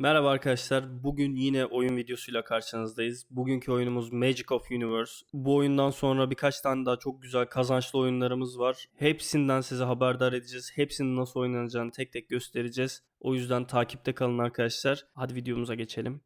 Merhaba arkadaşlar. Bugün yine oyun videosuyla karşınızdayız. Bugünkü oyunumuz Magic of Universe. Bu oyundan sonra birkaç tane daha çok güzel kazançlı oyunlarımız var. Hepsinden size haberdar edeceğiz. Hepsinin nasıl oynanacağını tek tek göstereceğiz. O yüzden takipte kalın arkadaşlar. Hadi videomuza geçelim.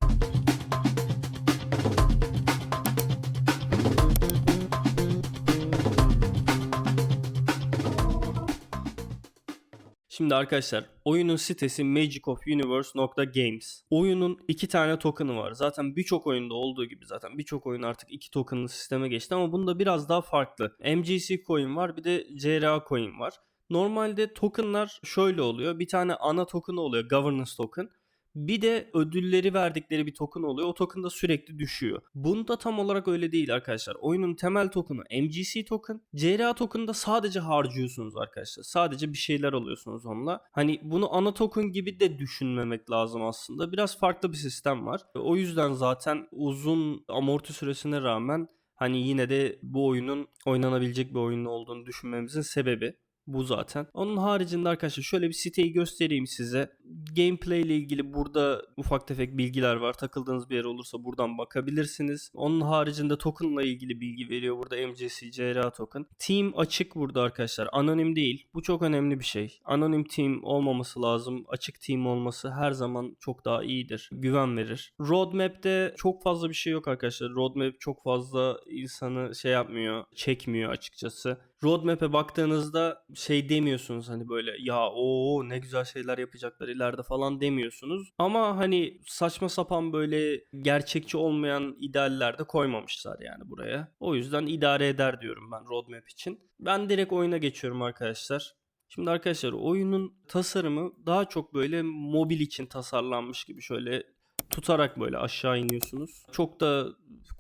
Şimdi arkadaşlar oyunun sitesi magicofuniverse.games. Oyunun iki tane token'ı var. Zaten birçok oyunda olduğu gibi zaten birçok oyun artık iki token'lı sisteme geçti ama bunda biraz daha farklı. MGC coin var bir de CRA coin var. Normalde token'lar şöyle oluyor. Bir tane ana token oluyor governance token. Bir de ödülleri verdikleri bir token oluyor. O token da sürekli düşüyor. Bunda tam olarak öyle değil arkadaşlar. Oyunun temel token'ı MGC token. CRA token'da sadece harcıyorsunuz arkadaşlar. Sadece bir şeyler alıyorsunuz onunla. Hani bunu ana token gibi de düşünmemek lazım aslında. Biraz farklı bir sistem var. O yüzden zaten uzun amorti süresine rağmen hani yine de bu oyunun oynanabilecek bir oyun olduğunu düşünmemizin sebebi bu zaten. Onun haricinde arkadaşlar şöyle bir siteyi göstereyim size. Gameplay ile ilgili burada ufak tefek bilgiler var. Takıldığınız bir yer olursa buradan bakabilirsiniz. Onun haricinde token ile ilgili bilgi veriyor. Burada MGC, CRA token. Team açık burada arkadaşlar. Anonim değil. Bu çok önemli bir şey. Anonim team olmaması lazım. Açık team olması her zaman çok daha iyidir. Güven verir. Roadmap'te çok fazla bir şey yok arkadaşlar. Roadmap çok fazla insanı şey yapmıyor, çekmiyor açıkçası roadmap'e baktığınızda şey demiyorsunuz hani böyle ya o ne güzel şeyler yapacaklar ileride falan demiyorsunuz. Ama hani saçma sapan böyle gerçekçi olmayan idealler de koymamışlar yani buraya. O yüzden idare eder diyorum ben roadmap için. Ben direkt oyuna geçiyorum arkadaşlar. Şimdi arkadaşlar oyunun tasarımı daha çok böyle mobil için tasarlanmış gibi şöyle tutarak böyle aşağı iniyorsunuz. Çok da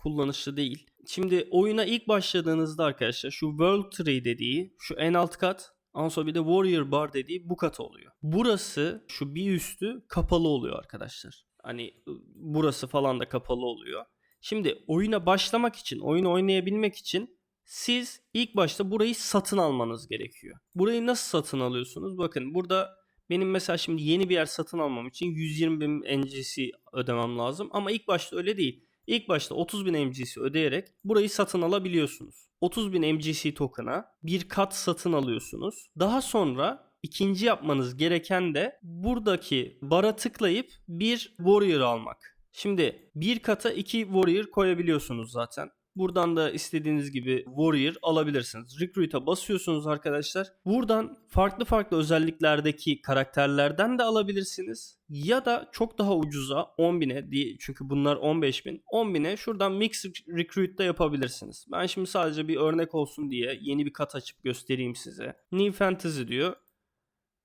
kullanışlı değil. Şimdi oyuna ilk başladığınızda arkadaşlar şu World Tree dediği şu en alt kat Ondan sonra bir de Warrior Bar dediği bu kat oluyor. Burası şu bir üstü kapalı oluyor arkadaşlar. Hani burası falan da kapalı oluyor. Şimdi oyuna başlamak için, oyunu oynayabilmek için siz ilk başta burayı satın almanız gerekiyor. Burayı nasıl satın alıyorsunuz? Bakın burada benim mesela şimdi yeni bir yer satın almam için 120 bin NGC ödemem lazım. Ama ilk başta öyle değil. İlk başta 30 bin MGC ödeyerek burayı satın alabiliyorsunuz. 30 bin MGC token'a bir kat satın alıyorsunuz. Daha sonra ikinci yapmanız gereken de buradaki bara tıklayıp bir warrior almak. Şimdi bir kata iki warrior koyabiliyorsunuz zaten. Buradan da istediğiniz gibi Warrior alabilirsiniz. Recruit'a basıyorsunuz arkadaşlar. Buradan farklı farklı özelliklerdeki karakterlerden de alabilirsiniz. Ya da çok daha ucuza 10.000'e diye çünkü bunlar 15.000. 10.000'e şuradan Mix Recruit'ta yapabilirsiniz. Ben şimdi sadece bir örnek olsun diye yeni bir kat açıp göstereyim size. New Fantasy diyor.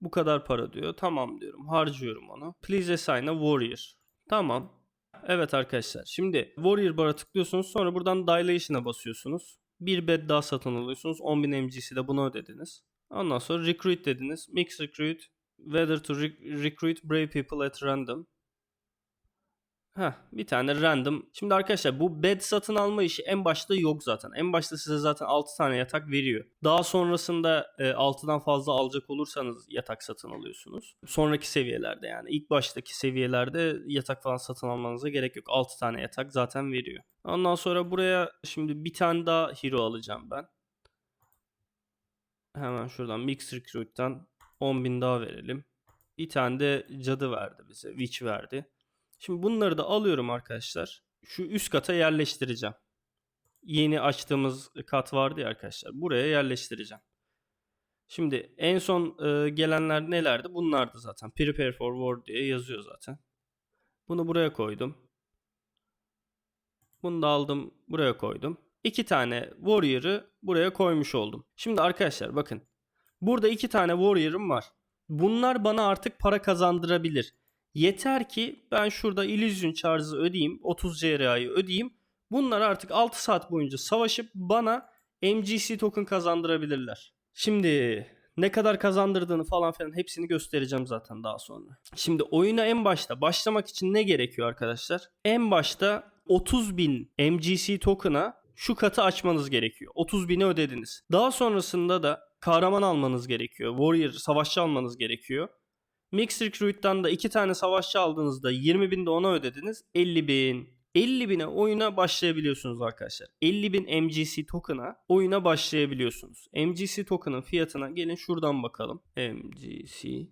Bu kadar para diyor. Tamam diyorum. Harcıyorum onu. Please assign a warrior. Tamam. Evet arkadaşlar. Şimdi Warrior Bar'a tıklıyorsunuz. Sonra buradan Dilation'a basıyorsunuz. Bir bed daha satın alıyorsunuz. 10.000 MGC de bunu ödediniz. Ondan sonra Recruit dediniz. Mix Recruit. Whether to re- recruit brave people at random. Heh, bir tane random. Şimdi arkadaşlar bu bed satın alma işi en başta yok zaten. En başta size zaten 6 tane yatak veriyor. Daha sonrasında e, 6'dan fazla alacak olursanız yatak satın alıyorsunuz. Sonraki seviyelerde yani ilk baştaki seviyelerde yatak falan satın almanıza gerek yok. 6 tane yatak zaten veriyor. Ondan sonra buraya şimdi bir tane daha hero alacağım ben. Hemen şuradan Mix Recruit'tan 10.000 daha verelim. Bir tane de cadı verdi bize. Witch verdi. Şimdi bunları da alıyorum arkadaşlar. Şu üst kata yerleştireceğim. Yeni açtığımız kat vardı ya arkadaşlar. Buraya yerleştireceğim. Şimdi en son e, gelenler nelerdi? Bunlardı zaten. Prepare for war diye yazıyor zaten. Bunu buraya koydum. Bunu da aldım buraya koydum. İki tane warrior'ı buraya koymuş oldum. Şimdi arkadaşlar bakın. Burada iki tane warrior'ım var. Bunlar bana artık para kazandırabilir. Yeter ki ben şurada Illusion Charge'ı ödeyeyim. 30 CRA'yı ödeyeyim. Bunlar artık 6 saat boyunca savaşıp bana MGC token kazandırabilirler. Şimdi ne kadar kazandırdığını falan filan hepsini göstereceğim zaten daha sonra. Şimdi oyuna en başta başlamak için ne gerekiyor arkadaşlar? En başta 30 bin MGC token'a şu katı açmanız gerekiyor. 30 bini ödediniz. Daha sonrasında da kahraman almanız gerekiyor. Warrior, savaşçı almanız gerekiyor. Mixed Recruit'tan da iki tane savaşçı aldığınızda 20 bin de ona ödediniz. 50 bin. 50 bine oyuna başlayabiliyorsunuz arkadaşlar. 50 bin MGC token'a oyuna başlayabiliyorsunuz. MGC token'ın fiyatına gelin şuradan bakalım. MGC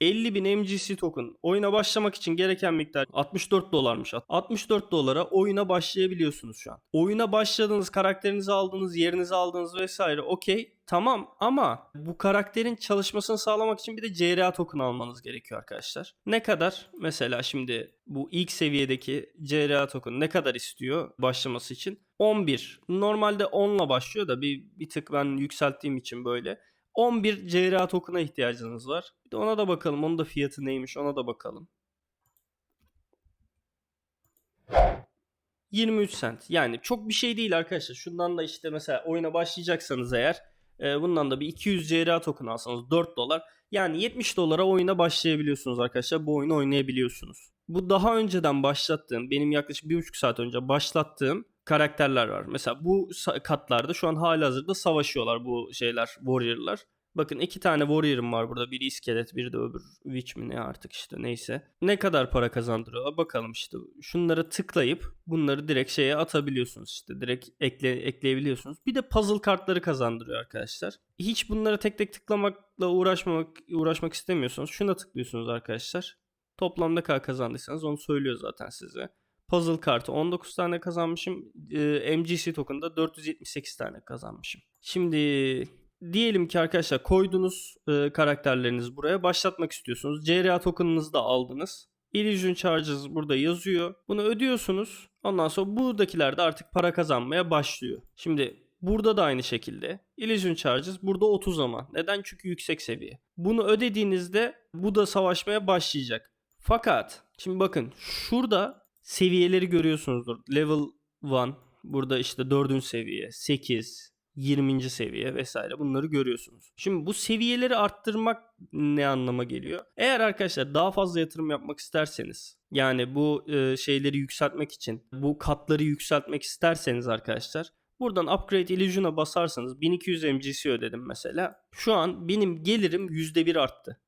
50 bin MGC token oyuna başlamak için gereken miktar 64 dolarmış. 64 dolara oyuna başlayabiliyorsunuz şu an. Oyuna başladığınız, karakterinizi aldığınız, yerinizi aldığınız vesaire okey tamam ama bu karakterin çalışmasını sağlamak için bir de CRA token almanız gerekiyor arkadaşlar. Ne kadar? Mesela şimdi bu ilk seviyedeki CRA token ne kadar istiyor başlaması için? 11. Normalde 10 ile başlıyor da bir, bir tık ben yükselttiğim için böyle. 11 CRA token'a ihtiyacınız var. Bir de ona da bakalım. Onun da fiyatı neymiş ona da bakalım. 23 cent. Yani çok bir şey değil arkadaşlar. Şundan da işte mesela oyuna başlayacaksanız eğer e, bundan da bir 200 CRA token alsanız 4 dolar. Yani 70 dolara oyuna başlayabiliyorsunuz arkadaşlar. Bu oyunu oynayabiliyorsunuz. Bu daha önceden başlattığım, benim yaklaşık 1,5 saat önce başlattığım karakterler var. Mesela bu katlarda şu an halihazırda savaşıyorlar bu şeyler, warrior'lar. Bakın iki tane warrior'ım var burada. Biri iskelet, biri de öbür witch mi ne artık işte neyse. Ne kadar para kazandırıyorlar bakalım işte. Şunları tıklayıp bunları direkt şeye atabiliyorsunuz işte. Direkt ekle, ekleyebiliyorsunuz. Bir de puzzle kartları kazandırıyor arkadaşlar. Hiç bunları tek tek tıklamakla uğraşmamak uğraşmak istemiyorsanız şuna tıklıyorsunuz arkadaşlar. Toplamda kadar kazandıysanız onu söylüyor zaten size. Puzzle kartı 19 tane kazanmışım. Ee, MGC token'da 478 tane kazanmışım. Şimdi diyelim ki arkadaşlar koydunuz e, karakterlerinizi buraya başlatmak istiyorsunuz. CRA token'ınızı da aldınız. Illusion Charges burada yazıyor. Bunu ödüyorsunuz. Ondan sonra buradakiler de artık para kazanmaya başlıyor. Şimdi burada da aynı şekilde. Illusion Charges burada 30 ama. Neden? Çünkü yüksek seviye. Bunu ödediğinizde bu da savaşmaya başlayacak. Fakat şimdi bakın şurada seviyeleri görüyorsunuzdur. Level 1 burada işte 4. seviye, 8, 20. seviye vesaire bunları görüyorsunuz. Şimdi bu seviyeleri arttırmak ne anlama geliyor? Eğer arkadaşlar daha fazla yatırım yapmak isterseniz yani bu e, şeyleri yükseltmek için bu katları yükseltmek isterseniz arkadaşlar Buradan Upgrade Illusion'a basarsanız 1200 MGC ödedim mesela. Şu an benim gelirim %1 arttı.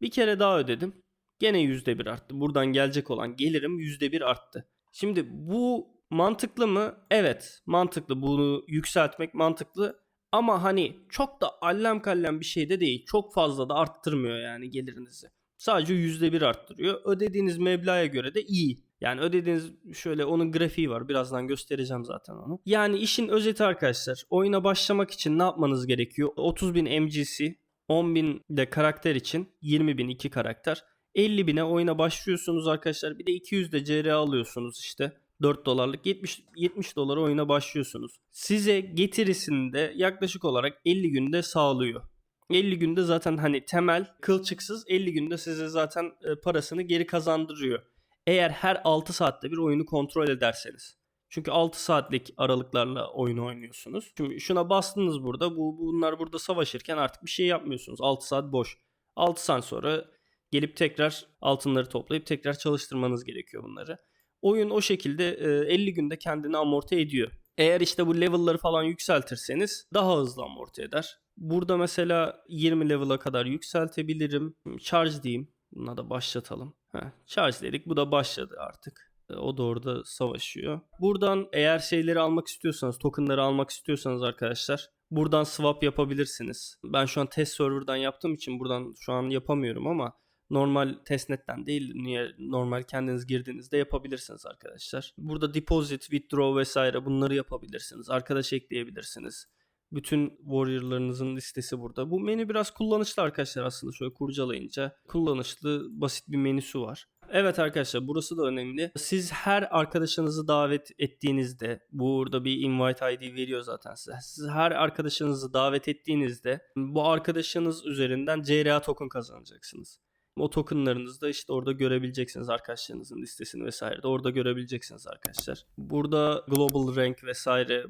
Bir kere daha ödedim. Gene %1 arttı. Buradan gelecek olan gelirim %1 arttı. Şimdi bu mantıklı mı? Evet mantıklı. Bunu yükseltmek mantıklı. Ama hani çok da allem kallem bir şey de değil. Çok fazla da arttırmıyor yani gelirinizi. Sadece %1 arttırıyor. Ödediğiniz meblağa göre de iyi. Yani ödediğiniz şöyle onun grafiği var. Birazdan göstereceğim zaten onu. Yani işin özeti arkadaşlar. Oyuna başlamak için ne yapmanız gerekiyor? 30.000 MGC, 10.000 de karakter için 20.000 iki karakter. 50 bine oyuna başlıyorsunuz arkadaşlar. Bir de 200 de CR alıyorsunuz işte. 4 dolarlık 70 70 dolara oyuna başlıyorsunuz. Size getirisini de yaklaşık olarak 50 günde sağlıyor. 50 günde zaten hani temel kılçıksız 50 günde size zaten e, parasını geri kazandırıyor. Eğer her 6 saatte bir oyunu kontrol ederseniz. Çünkü 6 saatlik aralıklarla oyunu oynuyorsunuz. Şimdi şuna bastınız burada. Bu bunlar burada savaşırken artık bir şey yapmıyorsunuz. 6 saat boş. 6 saat sonra gelip tekrar altınları toplayıp tekrar çalıştırmanız gerekiyor bunları. Oyun o şekilde e, 50 günde kendini amorti ediyor. Eğer işte bu level'ları falan yükseltirseniz daha hızlı amorti eder. Burada mesela 20 level'a kadar yükseltebilirim. Charge diyeyim. Buna da başlatalım. Heh, charge dedik. Bu da başladı artık. O da orada savaşıyor. Buradan eğer şeyleri almak istiyorsanız, tokenları almak istiyorsanız arkadaşlar buradan swap yapabilirsiniz. Ben şu an test server'dan yaptığım için buradan şu an yapamıyorum ama normal testnetten değil niye normal kendiniz girdiğinizde yapabilirsiniz arkadaşlar. Burada deposit, withdraw vesaire bunları yapabilirsiniz. Arkadaş ekleyebilirsiniz. Bütün warrior'larınızın listesi burada. Bu menü biraz kullanışlı arkadaşlar aslında şöyle kurcalayınca. Kullanışlı, basit bir menüsü var. Evet arkadaşlar burası da önemli. Siz her arkadaşınızı davet ettiğinizde burada bir invite ID veriyor zaten size. Siz her arkadaşınızı davet ettiğinizde bu arkadaşınız üzerinden CRA token kazanacaksınız. O tokenlarınızı da işte orada görebileceksiniz arkadaşlarınızın listesini vesaire de orada görebileceksiniz arkadaşlar. Burada global rank vesaire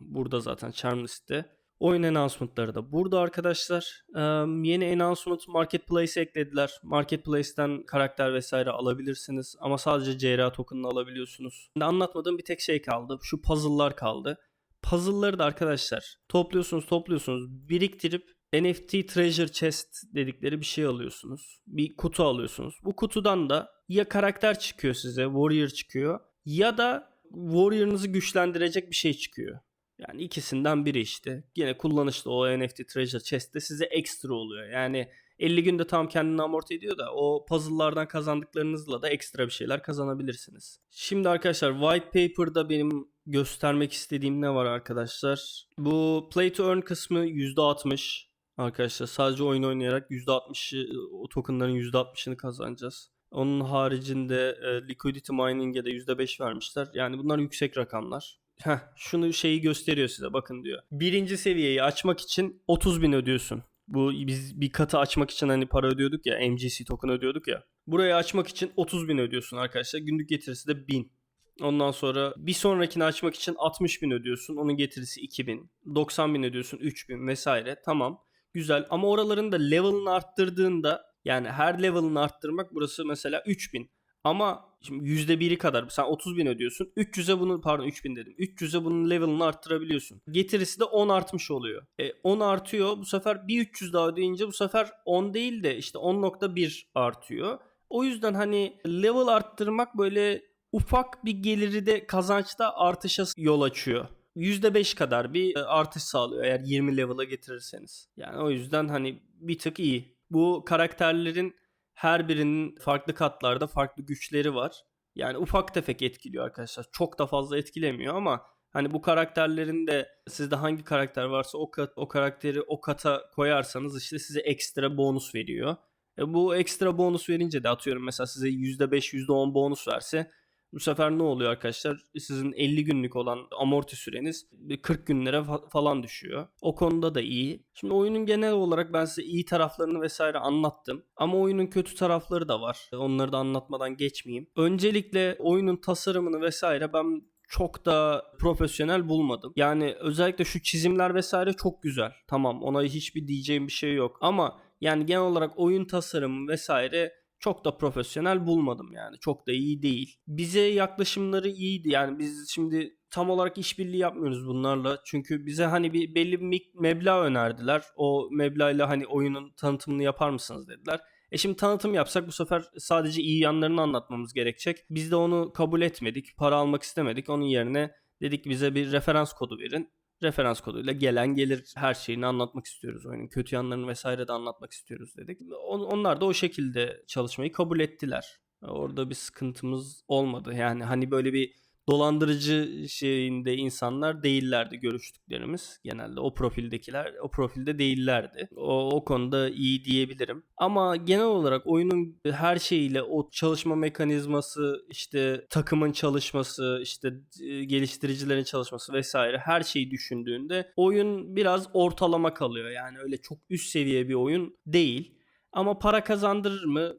burada zaten charm liste. Oyun announcement'ları da burada arkadaşlar. Ee, yeni announcement marketplace eklediler. Marketplace'ten karakter vesaire alabilirsiniz ama sadece CRA token'ını alabiliyorsunuz. Şimdi anlatmadığım bir tek şey kaldı. Şu puzzle'lar kaldı. Puzzle'ları da arkadaşlar topluyorsunuz topluyorsunuz biriktirip NFT Treasure Chest dedikleri bir şey alıyorsunuz. Bir kutu alıyorsunuz. Bu kutudan da ya karakter çıkıyor size, warrior çıkıyor ya da warrior'ınızı güçlendirecek bir şey çıkıyor. Yani ikisinden biri işte. Yine kullanışlı o NFT Treasure Chest'te size ekstra oluyor. Yani 50 günde tam kendini amorti ediyor da o puzzle'lardan kazandıklarınızla da ekstra bir şeyler kazanabilirsiniz. Şimdi arkadaşlar white paper'da benim göstermek istediğim ne var arkadaşlar? Bu play to earn kısmı %60 arkadaşlar. Sadece oyun oynayarak %60'ı o tokenların %60'ını kazanacağız. Onun haricinde e, liquidity mining'e de %5 vermişler. Yani bunlar yüksek rakamlar. Heh, şunu şeyi gösteriyor size bakın diyor. Birinci seviyeyi açmak için 30 bin ödüyorsun. Bu biz bir katı açmak için hani para ödüyorduk ya MGC token ödüyorduk ya. Burayı açmak için 30 bin ödüyorsun arkadaşlar. Günlük getirisi de 1000. Ondan sonra bir sonrakini açmak için 60 bin ödüyorsun. Onun getirisi 2000. 90 bin ödüyorsun 3000 vesaire. Tamam güzel ama oraların da level'ını arttırdığında yani her level'ını arttırmak burası mesela 3000. Ama şimdi %1'i kadar sen 30 bin ödüyorsun. 300'e bunu pardon 3000 dedim. 300'e bunun level'ını arttırabiliyorsun. Getirisi de 10 artmış oluyor. E, 10 artıyor. Bu sefer bir 300 daha ödeyince bu sefer 10 değil de işte 10.1 artıyor. O yüzden hani level arttırmak böyle ufak bir geliri de kazançta artışa yol açıyor. %5 kadar bir e, artış sağlıyor eğer 20 level'a getirirseniz. Yani o yüzden hani bir tık iyi. Bu karakterlerin her birinin farklı katlarda farklı güçleri var. Yani ufak tefek etkiliyor arkadaşlar. Çok da fazla etkilemiyor ama hani bu karakterlerin de sizde hangi karakter varsa o kat, o karakteri o kata koyarsanız işte size ekstra bonus veriyor. E bu ekstra bonus verince de atıyorum mesela size %5 %10 bonus verse bu sefer ne oluyor arkadaşlar? Sizin 50 günlük olan amorti süreniz 40 günlere fa- falan düşüyor. O konuda da iyi. Şimdi oyunun genel olarak ben size iyi taraflarını vesaire anlattım. Ama oyunun kötü tarafları da var. Onları da anlatmadan geçmeyeyim. Öncelikle oyunun tasarımını vesaire ben çok da profesyonel bulmadım. Yani özellikle şu çizimler vesaire çok güzel. Tamam ona hiçbir diyeceğim bir şey yok. Ama yani genel olarak oyun tasarımı vesaire çok da profesyonel bulmadım yani. Çok da iyi değil. Bize yaklaşımları iyiydi. Yani biz şimdi tam olarak işbirliği yapmıyoruz bunlarla. Çünkü bize hani bir belli bir meblağ önerdiler. O meblağla hani oyunun tanıtımını yapar mısınız dediler. E şimdi tanıtım yapsak bu sefer sadece iyi yanlarını anlatmamız gerekecek. Biz de onu kabul etmedik. Para almak istemedik. Onun yerine dedik bize bir referans kodu verin referans koduyla gelen gelir her şeyini anlatmak istiyoruz oyunun. Kötü yanlarını vesaire de anlatmak istiyoruz dedik. onlar da o şekilde çalışmayı kabul ettiler. Orada bir sıkıntımız olmadı. Yani hani böyle bir dolandırıcı şeyinde insanlar değillerdi görüştüklerimiz. Genelde o profildekiler o profilde değillerdi. O, o konuda iyi diyebilirim. Ama genel olarak oyunun her şeyiyle o çalışma mekanizması, işte takımın çalışması, işte e, geliştiricilerin çalışması vesaire her şeyi düşündüğünde oyun biraz ortalama kalıyor. Yani öyle çok üst seviye bir oyun değil. Ama para kazandırır mı?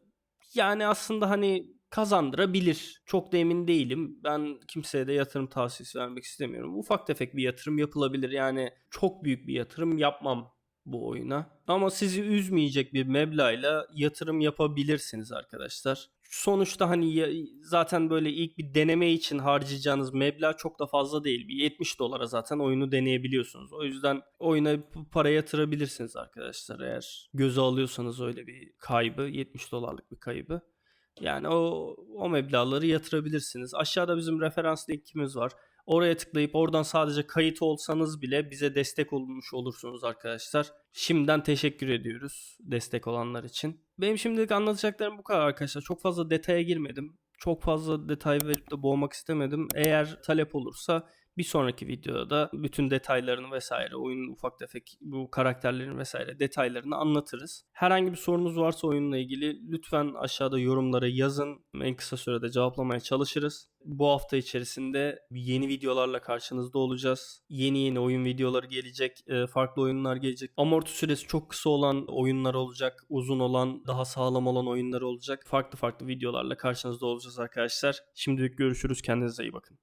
Yani aslında hani kazandırabilir. Çok da emin değilim. Ben kimseye de yatırım tavsiyesi vermek istemiyorum. Ufak tefek bir yatırım yapılabilir. Yani çok büyük bir yatırım yapmam bu oyuna. Ama sizi üzmeyecek bir meblağla yatırım yapabilirsiniz arkadaşlar. Sonuçta hani zaten böyle ilk bir deneme için harcayacağınız meblağ çok da fazla değil. Bir 70 dolara zaten oyunu deneyebiliyorsunuz. O yüzden oyuna para yatırabilirsiniz arkadaşlar eğer göze alıyorsanız öyle bir kaybı 70 dolarlık bir kaybı. Yani o, o meblağları yatırabilirsiniz. Aşağıda bizim referans linkimiz var. Oraya tıklayıp oradan sadece kayıt olsanız bile bize destek olmuş olursunuz arkadaşlar. Şimdiden teşekkür ediyoruz destek olanlar için. Benim şimdilik anlatacaklarım bu kadar arkadaşlar. Çok fazla detaya girmedim. Çok fazla detay verip de boğmak istemedim. Eğer talep olursa bir sonraki videoda da bütün detaylarını vesaire, oyunun ufak tefek bu karakterlerin vesaire detaylarını anlatırız. Herhangi bir sorunuz varsa oyunla ilgili lütfen aşağıda yorumlara yazın. En kısa sürede cevaplamaya çalışırız. Bu hafta içerisinde yeni videolarla karşınızda olacağız. Yeni yeni oyun videoları gelecek, e, farklı oyunlar gelecek. Amorti süresi çok kısa olan oyunlar olacak, uzun olan, daha sağlam olan oyunlar olacak. Farklı farklı videolarla karşınızda olacağız arkadaşlar. Şimdilik görüşürüz. Kendinize iyi bakın.